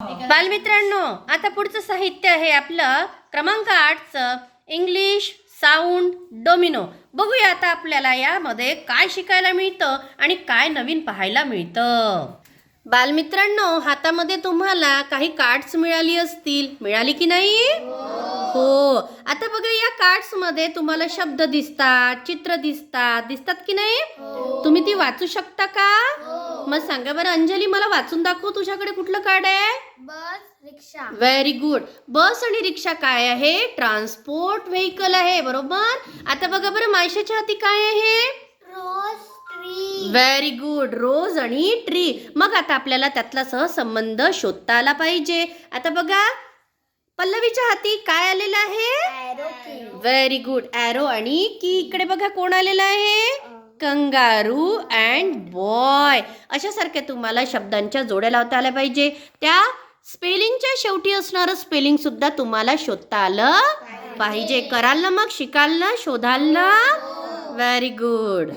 बालमित्रांनो आता पुढचं साहित्य आहे आपलं क्रमांक आठचं. इंग्लिश साऊंड डोमिनो बघूया आता आपल्याला यामध्ये काय शिकायला मिळतं आणि काय नवीन पाहायला मिळतं. बालमित्रांनो हातामध्ये तुम्हाला काही कार्ड्स मिळाली असतील. मिळाली की नाही? हो. आता बघा या कार्ड्समध्ये तुम्हाला शब्द दिसतात चित्र दिसतात. दिसतात की नाही? तुम्ही ती वाचू शकता का? मग सांगा बरं अंजली मला वाचून दाखव तुझ्याकडे कुठलं कार्ड आहे? बस रिक्षा. व्हेरी गुड बस आणि रिक्षा काय आहे? ट्रान्सपोर्ट व्हेकल आहे बरोबर? आता बघा बरं मायशाच्या हाती काय आहे? Rose tree very good rose आणि ट्री मग आता आपल्याला त्यातला सहसंबंध शोधता आला पाहिजे. आता बघा पल्लवीच्या हाती काय आलेलं आहे? व्हेरी गुड ॲरो आणि की इकडे बघा कोण आलेलं आहे? कंगारू अँड बॉय अशासारख्या तुम्हाला शब्दांच्या जोड्या लावता आल्या पाहिजे. त्या स्पेलिंगच्या शेवटी असणारं स्पेलिंग सुद्धा तुम्हाला शोधता आलं पाहिजे. कराल ना मग शिकाल ना शोधाल ना? Very good